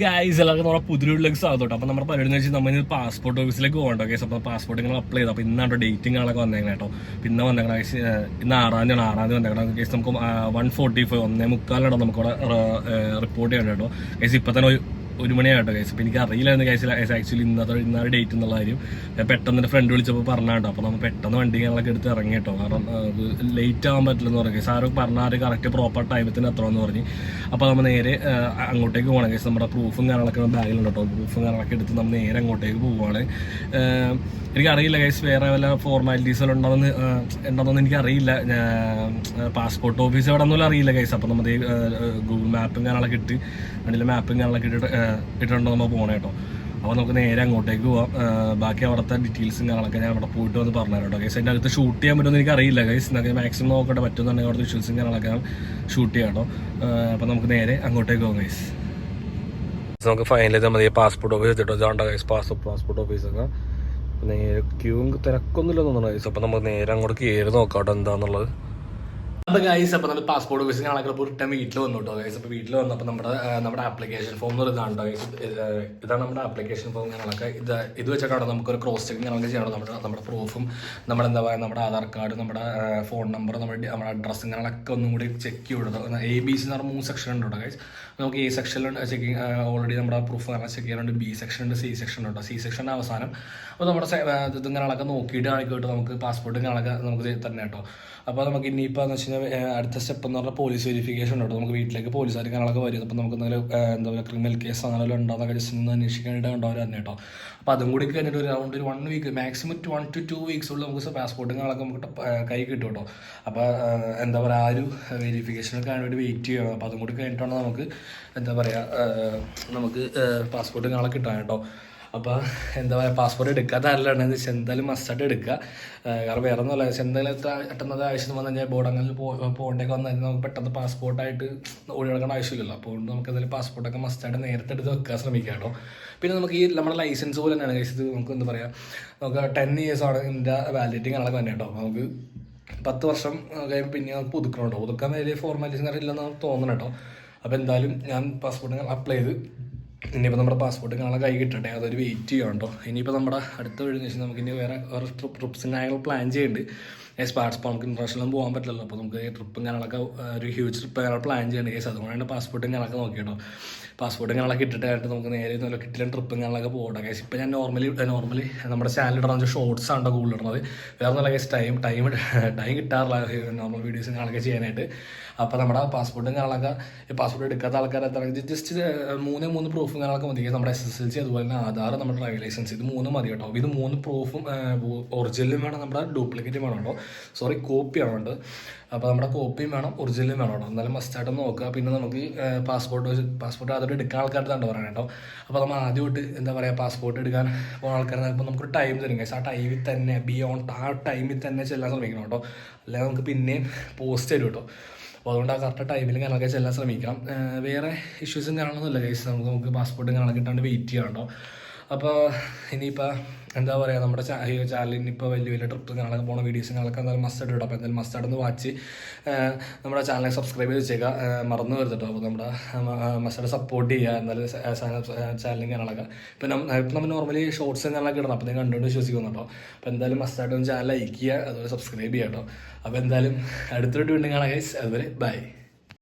Guys എല്ലാവർക്കും നമ്മുടെ പുതിയൊരുള്ളിലേക്ക് സ്വാഗതം അപ്പൊ നമ്മുടെ പരിപാടി വെച്ചാൽ നമ്മൾ പാസ്പോർട്ട് ഓഫീസിലേക്ക് പോകണ്ടോ കേസ് അപ്പൊ പാസ്പോർട്ട് നിങ്ങൾ അപ്ലൈ ചെയ്തു. അപ്പൊ ഇന്നാണ് ഡേറ്റിംഗ് ആളൊക്കെ വന്നേക്കണം കേട്ടോ. പിന്നെ വന്നേക്കണം. ഏഹ് ഇന്ന് ആറാം തീയതി ആറാം തീയതി വന്നേക്കണം. കേസ് നമുക്ക് വൺ ഫോർട്ടി ഫൈവ് ഒന്നേ മുക്കാലാണ് നമുക്ക് അവിടെ റിപ്പോർട്ട് ചെയ്യണം കേട്ടോ. കേസ് ഇപ്പൊ തന്നെ ഒരു- മണിയാട്ടോ കേസ് ഇപ്പൊ എനിക്ക് അറിയില്ലായിരുന്നു കേസിൽ ആക്ച്വലി ഇന്നത്തെ ഇന്നാണ് ഡേറ്റ് എന്നുള്ള കാര്യം. ഞാൻ പെട്ടെന്ന് എന്റെ ഫ്രണ്ട് വിളിച്ചപ്പോൾ പറഞ്ഞാട്ടോ. അപ്പോൾ നമ്മൾ പെട്ടെന്ന് വണ്ടി ഞങ്ങളൊക്കെ എടുത്ത് ഇറങ്ങി കേട്ടോ കാരണം അത് ലേറ്റ് ആവാൻ പറ്റില്ലെന്ന് പറഞ്ഞു. സാറ് പറഞ്ഞ ആര് കറക്റ്റ് പ്രോപ്പർ ടൈമത്തിന് എത്തണമെന്ന് പറഞ്ഞു. അപ്പോൾ നമ്മൾ നേരെ അങ്ങോട്ടേക്ക് പോകണം. കേസ് നമ്മുടെ പ്രൂഫും കാര്യങ്ങളൊക്കെ ബാഗിലുണ്ട് കേട്ടോ പ്രൂഫും കാര്യങ്ങളൊക്കെ എടുത്ത് നമ്മൾ നേരെ അങ്ങോട്ടേക്ക് പോവുകയാണ് എനിക്കറിയില്ല കേസ് വേറെ വല്ല ഫോർമാലിറ്റീസ് ഉണ്ടോന്ന് ഉണ്ടോന്ന് എനിക്കറിയില്ല. പാസ്പോർട്ട് ഓഫീസ് എവിടെ ഒന്നും അറിയില്ല കേസ് അപ്പോൾ നമ്മൾ ഗൂഗിൾ മാപ്പും കാര്യങ്ങളൊക്കെ ഇട്ട് വണ്ടിയിലെ മാപ്പും കാര്യങ്ങളൊക്കെ ഏഹ്, ഇട്ടിട്ടുണ്ട് നമ്മൾ പോകണേ കേട്ടോ അപ്പോൾ നമുക്ക് നേരെ അങ്ങോട്ടേക്ക് പോവാം. ബാക്കി അവിടുത്തെ ഡീറ്റെയിൽസും കാണാനൊക്കെ ഞാൻ അവിടെ പോയിട്ട് വന്ന് പറഞ്ഞു കേട്ടോ ഗൈസ് അതിന്റെ അകത്ത് ഷൂട്ട് ചെയ്യാൻ പറ്റുമെന്ന് എനിക്കറിയില്ല ഗൈസ് നമുക്ക് മാക്സിമം നോക്കട്ടെ പറ്റുന്നുണ്ടെങ്കിൽ അവിടുത്തെ വിഷ്വൽസും കാണാനൊക്കെ ഷൂട്ട് ചെയ്യാം കേട്ടോ അപ്പോൾ നമുക്ക് നേരെ അങ്ങോട്ടേക്ക് പോകാം ഗൈസ് നമുക്ക് ഫൈനലി മതി പാസ്പോർട്ട് ഓഫീസ് എത്തിട്ടോ. ജോണ്ട ഗൈസ് പാസ്പോർട്ട് പാസ്പോർട്ട് ഓഫീസൊക്കെ നേരെ ക്യൂവും തിരക്കൊന്നുമില്ല തോന്നുന്നു ഗൈസ് അപ്പോൾ നമുക്ക് നേരെ അങ്ങോട്ട് കയറി നോക്കാം കേട്ടോ എന്താന്നുള്ളത്. അപ്പൊ ഗൈസ് അപ്പൊ നമ്മൾ പാസ്പോർട്ട് ഓഫീസിൽ ഇപ്പോൾ റിട്ടേൺ വീട്ടിൽ വന്നു കേട്ടോ ഗൈസ് അപ്പോൾ വീട്ടിൽ വന്നപ്പോൾ നമ്മുടെ നമ്മുടെ ആപ്ലിക്കേഷൻ ഫോം എന്ന് പറയുന്നതാണ് ഗൈസ് ഇതാണ് നമ്മുടെ ആപ്ലിക്കേഷൻ ഫോം ഞങ്ങളൊക്കെ ഇത് ഇത് വെച്ചിട്ടാണ് നമുക്കൊരു ക്രോസ് ചെക്ക് ഞങ്ങൾക്ക് ചെയ്യണം. നമ്മുടെ നമ്മുടെ പ്രൂഫും നമ്മുടെ എന്താ പറയുക നമ്മുടെ ആധാർ കാർഡ് നമ്മുടെ ഫോൺ നമ്പർ നമ്മുടെ നമ്മുടെ അഡ്രസ്സും ഞങ്ങളൊക്കെ ഒന്നും കൂടി ചെക്ക് ചെയ്യണം എ ബി സി എന്ന് പറഞ്ഞ മൂന്ന് സെക്ഷൻ ഉണ്ട് കേട്ടോ ഗൈസ് നമുക്ക് എ സെക്ഷനിലുണ്ട് ചെക്കിങ് ഓൾറെഡി നമ്മുടെ പ്രൂഫ് കാരണം ചെക്ക് ചെയ്യാറുണ്ട്. ബി സെക്ഷൻ ഉണ്ട് സി സെക്ഷൻ ഉണ്ട് സി സെക്ഷൻ അവസാനം അപ്പോൾ നമ്മുടെ സെ- ആ, ഇതും കാര്യങ്ങളൊക്കെ നോക്കിയിട്ട് ആയിക്കോട്ടെ നമുക്ക് പാസ്പോർട്ട് ഞങ്ങളൊക്കെ നമുക്ക് തന്നെ കേട്ടോ അപ്പോൾ നമുക്ക് ഇനിയിപ്പോൾ എന്ന് വെച്ച് അടുത്ത സ്റ്റെപ്പ് എന്ന് പറഞ്ഞാൽ പോലീസ് വെരിഫിക്കേഷൻ ഉണ്ട്. നമുക്ക് വീട്ടിലേക്ക് പോലീസുകാർ കാര്യങ്ങളൊക്കെ വരും. അപ്പോൾ നമുക്ക് എന്തെങ്കിലും എന്താ പറയുക ക്രിമിനൽ കേസ് അങ്ങനെ വല്ലതും ഉണ്ടോ എന്നൊക്കെ ജസ്റ്റ് ഒന്ന് അന്വേഷിക്കാനായിട്ട് ഉണ്ടാവും തന്നെ കേട്ടോ. അപ്പോൾ അതും കൂടി കഴിഞ്ഞിട്ട് ഒരു അറൗണ്ട് ഒരു one week maximum one two two വീക്സുള്ള നമുക്ക് പാസ്പോർട്ടും കാര്യങ്ങളൊക്കെ നമുക്ക് കൈ കിട്ടും കേട്ടോ. അപ്പോൾ എന്താ പറയുക ആ ഒരു വെരിഫിക്കേഷനൊക്കെ വേണ്ടി വെയിറ്റ് ചെയ്യണം. അപ്പോൾ അതും കൂടി കഴിഞ്ഞിട്ടാണ് നമുക്ക് എന്താ പറയുക നമുക്ക് പാസ്പോർട്ടും കാര്യങ്ങളൊക്കെ കിട്ടാൻ കേട്ടോ. അപ്പോൾ എന്താ പറയുക പാസ്പോർട്ട് എടുക്കാത്ത ആരിലാണെന്ന് വെച്ചാൽ എന്തായാലും മസ്റ്റായിട്ട് എടുക്കുക. കാരണം വേറെ ഒന്നുമല്ല എന്തായാലും എത്ര പെട്ടെന്ന് ആവശ്യം വന്നു കഴിഞ്ഞാൽ ബോർഡങ്ങളിൽ പോകേണ്ടൊക്കെ വന്നു കഴിഞ്ഞാൽ നമുക്ക് പെട്ടെന്ന് പാസ്പോർട്ടായിട്ട് ഓടി നടക്കേണ്ട ആവശ്യമില്ലല്ലോ. അപ്പോൾ നമുക്ക് എന്തായാലും പാസ്പോർട്ടൊക്കെ മസ്റ്റായിട്ട് നേരത്തെ എടുത്ത് വെക്കാൻ ശ്രമിക്കുക കേട്ടോ. പിന്നെ നമുക്ക് ഈ നമ്മുടെ ലൈസൻസ് പോലെ തന്നെയാണ് ലൈസൻസ് നമുക്ക് എന്താ പറയുക നമുക്ക് ടെൻ ആണ് ഇതിന്റെ വാലിഡിറ്റി കാണാൻ തന്നെ കേട്ടോ. നമുക്ക് പത്ത് വർഷം കഴിയുമ്പോൾ പിന്നെ നമുക്ക് പുതുക്കണം കേട്ടോ പുതുക്കാൻ വലിയ ഫോർമാലിറ്റീസ് ഇല്ലെന്ന് തോന്നണം കേട്ടോ. അപ്പോൾ എന്തായാലും ഞാൻ പാസ്പോർട്ട് അപ്ലൈ ചെയ്ത് ഇനിയിപ്പോൾ നമ്മുടെ പാസ്പോർട്ട് കാണാൻ കൈ കിട്ടട്ടെ അതൊരു വെയിറ്റ് ചെയ്യാം കേട്ടോ ഇനിയിപ്പോൾ നമ്മുടെ അടുത്ത വീട് വെച്ചാൽ നമുക്ക് ഇനി വേറെ വേറെ ട്രിപ്സിനായാലും പ്ലാൻ ചെയ്യുന്നുണ്ട് സ്പാർട്സ് ഇപ്പോൾ നമുക്ക് ഇൻട്രനാഷണലും പോകാൻ പറ്റില്ലല്ലോ. അപ്പോൾ നമുക്ക് ട്രിപ്പും കാര്യങ്ങളൊക്കെ ഒരു ഹ്യൂജ് ട്രിപ്പ് അങ്ങനെ പ്ലാൻ ചെയ്യുന്നുണ്ട് കേസ് അതുകൊണ്ടാണ് പാസ്പോർട്ടും കാര്യങ്ങളൊക്കെ നോക്കി കേട്ടോ പാസ്പോർട്ടും കാര്യങ്ങളൊക്കെ ഇട്ടിട്ടായിട്ട് നമുക്ക് നേരെ നല്ല കിട്ടില്ല ട്രിപ്പും കാര്യങ്ങളൊക്കെ പോകട്ടെ കേസ് ഇപ്പോൾ ഞാൻ നോർമലി നോർമലി നമ്മുടെ ചാനൽ ഇടുന്ന ഷോർട്സ് ആണ് കൂടുതൽ ഇടുന്നത് വേറെ നല്ല കേസ് ടൈം ടൈം ടൈം കിട്ടാറില്ല. നോർമൽ വീഡിയോസും കാര്യങ്ങളൊക്കെ ചെയ്യാനായിട്ട്. അപ്പോൾ നമ്മുടെ പാസ്പോർട്ടും കാര്യങ്ങളൊക്കെ പാസ്പോർട്ട് എടുക്കാത്ത ആൾക്കാരെ ജസ്റ്റ് മൂന്നേ മൂന്ന് പ്രൂഫും കാര്യങ്ങളൊക്കെ മതി. നമ്മുടെ എസ് എസ് എൽ സി അതുപോലെ തന്നെ ആധാർ നമ്മുടെ ഡ്രൈവിംഗ് ലൈസൻസ് ഇത് മൂന്നും മതി കേട്ടോ. ഇത് മൂന്ന് പ്രൂഫും ഒറിജിനലും വേണം നമ്മുടെ ഡ്യൂപ്ലിക്കേറ്റും വേണം കേട്ടോ. സോറി കോപ്പിയാണ് വേണ്ടത് അപ്പോൾ നമ്മുടെ കോപ്പിയും വേണം ഒറിജിനലും വേണം കേട്ടോ. എന്നാലും മസ്റ്റായിട്ട് നോക്കുക. പിന്നെ നമുക്ക് പാസ്പോർട്ട് പാസ്പോർട്ട് അതോടെ എടുക്കാൻ ആൾക്കാരുടെ തന്നെ പറയാം കേട്ടോ. അപ്പോൾ നമ്മൾ ആദ്യമായിട്ട് എന്താ പറയുക പാസ്പോർട്ട് എടുക്കാൻ പോകുന്ന ആൾക്കാർ ഇപ്പോൾ നമുക്കൊരു ടൈം തരും. ആ ടൈമിൽ തന്നെ ബിയോണ്ട് ആ ടൈമിൽ തന്നെ ചെല്ലാൻ ശ്രമിക്കണം കേട്ടോ. അല്ലെങ്കിൽ നമുക്ക് പിന്നെയും പോസ്റ്റ് തരും കേട്ടോ. അപ്പോൾ അതുകൊണ്ട് ആ കറക്റ്റ് ടൈമിൽ കാര്യങ്ങളൊക്കെ ചെല്ലാൻ ശ്രമിക്കണം. വേറെ ഇഷ്യൂസും കാര്യങ്ങളൊന്നുമില്ല കേസ് നമുക്ക് നമുക്ക് പാസ്പോർട്ടും കാര്യങ്ങളൊക്കെ കിട്ടാണ്ട് വെയിറ്റ് ചെയ്യണോ അപ്പോൾ ഇനിയിപ്പോൾ എന്താ പറയുക നമ്മുടെ ചാനലിന് ഇപ്പോൾ വലിയ വലിയ ട്രിപ്പ് കാണാൻ പോണ വീഡിയോസ് ഞങ്ങൾക്ക് എന്തായാലും മസ്റ്റായിട്ട് ഇടും. അപ്പോൾ എന്തായാലും മസ്റ്റായിട്ട് ഒന്ന് വാച്ച് നമ്മുടെ ചാനൽ സബ്സ്ക്രൈബ് ചെയ്ത് വെച്ചേക്കുക മറന്നു വരുത്തട്ടോ അപ്പോൾ നമ്മുടെ മസ്റ്റായിട്ട് സപ്പോർട്ട് ചെയ്യുക. എന്നാലും ചാനലും കാര്യങ്ങളൊക്കെ. ഇപ്പം നമ്മൾ നോർമലി ഷോർട്സ് കാര്യങ്ങളൊക്കെ ഇടണം. അപ്പോൾ നിങ്ങൾ കണ്ടുകൊണ്ട് വിശ്വസിക്കുന്നു അപ്പോൾ എന്തായാലും മസ്റ്റായിട്ട് ചാനൽ ലൈക്ക് ചെയ്യുക. അതുപോലെ സബ്സ്ക്രൈബ് ചെയ്യുക കേട്ടോ അപ്പോൾ എന്തായാലും അടുത്തൊരു വീണ്ടും കാണാം ഗൈസ് അതുവരെ ബൈ